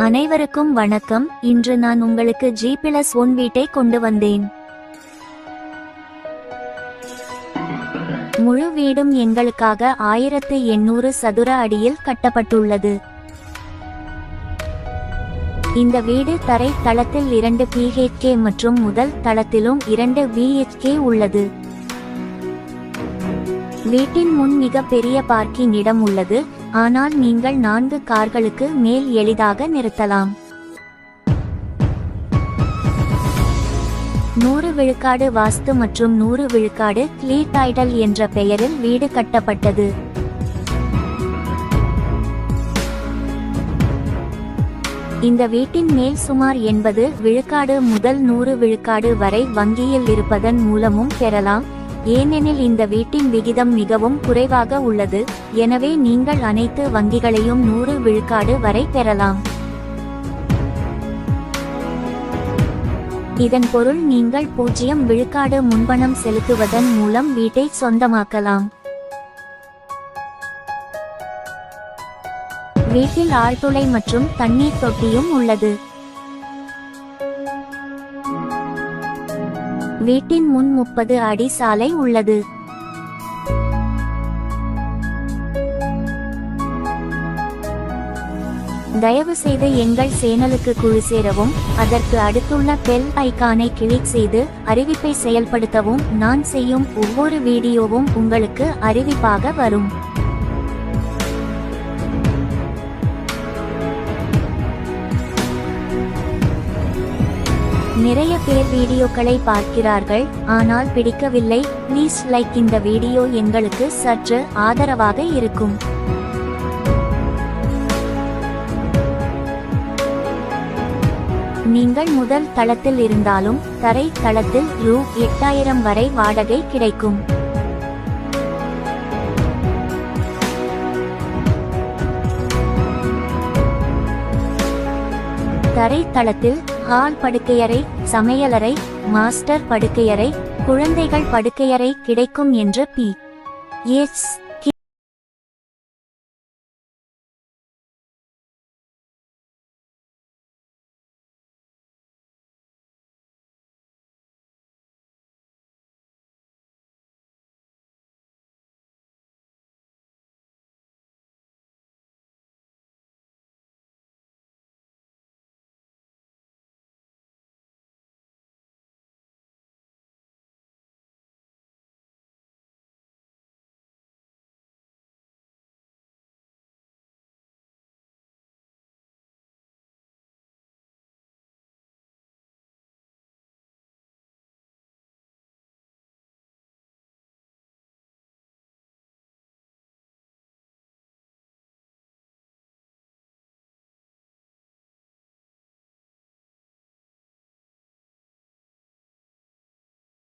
அனைவருக்கும் வணக்கம். இன்று நான் உங்களுக்கு ஜி பிளஸ் ஒன் வீட்டை கொண்டு வந்தேன். முழு வீடும் எங்களுக்காக ஆயிரத்து எண்ணூறு சதுர அடியில் கட்டப்பட்டுள்ளது. இந்த வீடு தரை தளத்தில் இரண்டு பிஹெச்கே மற்றும் முதல் தளத்திலும் இரண்டு விஹெச்கே உள்ளது. வீட்டின் முன் மிக பெரிய பார்க்கிங் இடம் உள்ளது. ஆனால் நீங்கள் நான்கு கார்களுக்கு மேல் எளிதாக நிறுத்தலாம். நூறு விழுக்காடு வாஸ்து மற்றும் நூறு விழுக்காடு கிளீர் டைடல் என்ற பெயரில் வீடு கட்டப்பட்டது. இந்த வீட்டின் மேல் சுமார் எண்பது விழுக்காடு முதல் நூறு விழுக்காடு வரை வங்கியில் இருப்பதன் மூலமும் பெறலாம். ஏனெனில் இந்த வீட்டின் விகிதம் மிகவும் குறைவாக உள்ளது எனவே நீங்கள் அனைத்து வங்கிகளையும் நூறு விழுக்காடு வரை பெறலாம். இதன் பொருள் நீங்கள் பூஜ்ஜியம் விழுக்காடு முன்பணம் செலுத்துவதன் மூலம் வீட்டை சொந்தமாக்கலாம். வீட்டில் ஆழ்துளை மற்றும் தண்ணீர் தொட்டியும் உள்ளது. வீட்டின் முன் முப்பது அடி சாலை உள்ளது. தயவு செய்து எங்கள் சேனலுக்கு குழு சேரவும் அதற்கு அடுத்துள்ள பெல் ஐக்கானை கிளிக் செய்து அறிவிப்பை செயல்படுத்தவும் நான் செய்யும் ஒவ்வொரு வீடியோவும் உங்களுக்கு அறிவிப்பாக வரும். நிறைய பேர் வீடியோக்களை பார்க்கிறார்கள். ஆனால் பிடிக்கவில்லை. ப்ளீஸ் லைக் இந்த வீடியோ எங்களுக்கு சற்று ஆதரவாக இருக்கும். நீங்கள் முதல் தளத்தில் இருந்தாலும் தரை தளத்தில் ரூ எட்டாயிரம் வரை வாடகை கிடைக்கும். தரை தளத்தில் ஹால் படுக்கையறை சமையலறை மாஸ்டர் படுக்கையறை குழந்தைகள் படுக்கையறை கிடைக்கும் என்று பி. எஸ்.